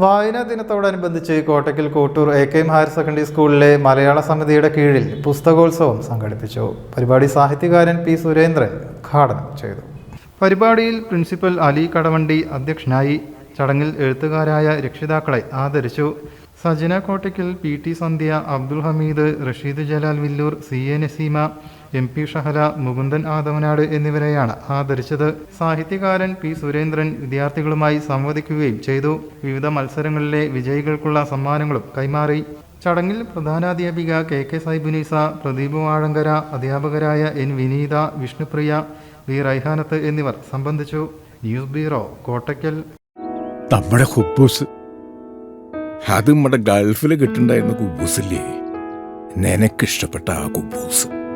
വായനാ ദിനത്തോടനുബന്ധിച്ച് Kottakkal Kottoor A K M higher secondary സ്കൂളിലെ മലയാള സമിതിയുടെ കീഴിൽ പുസ്തകോത്സവം സംഘടിപ്പിച്ചു. പരിപാടി സാഹിത്യകാരൻ പി സുരേന്ദ്രൻ ഉദ്ഘാടനം ചെയ്തു. പരിപാടിയിൽ പ്രിൻസിപ്പൽ അലി കടവണ്ടി അധ്യക്ഷനായി ചടങ്ങിൽ എഴുത്തുകാരായ രക്ഷിതാക്കളെ ആദരിച്ചു. Sajana Kottakkal P T Sandhya Abdul Hameed Rasheed Jalal Villoor C A Naseema M P Shahala Mukundan Athavanad എന്നിവരെയാണ് ആദരിച്ചത്. സാഹിത്യകാരൻ പി സുരേന്ദ്രൻ വിദ്യാർത്ഥികളുമായി സംവദിക്കുകയും ചെയ്തു. വിവിധ മത്സരങ്ങളിലെ വിജയികൾക്കുള്ള സമ്മാനങ്ങളും കൈമാറി. ചടങ്ങിൽ പ്രധാനാധ്യാപിക കെ കെ സൈബുനീസ പ്രദീപ് വാഴങ്കര അധ്യാപകരായ എൻ വിനീത വിഷ്ണുപ്രിയ വി റൈഹാനത്ത് എന്നിവർ സംബന്ധിച്ചു. News bureau Kottakkal. നമ്മുടെ ഹുബൂസ്. അത് നമ്മുടെ ഗൾഫിൽ കിട്ടുണ്ടായിരുന്ന കുബൂസില്ലേ? നിനക്കിഷ്ടപ്പെട്ട ആ കുബൂസ്.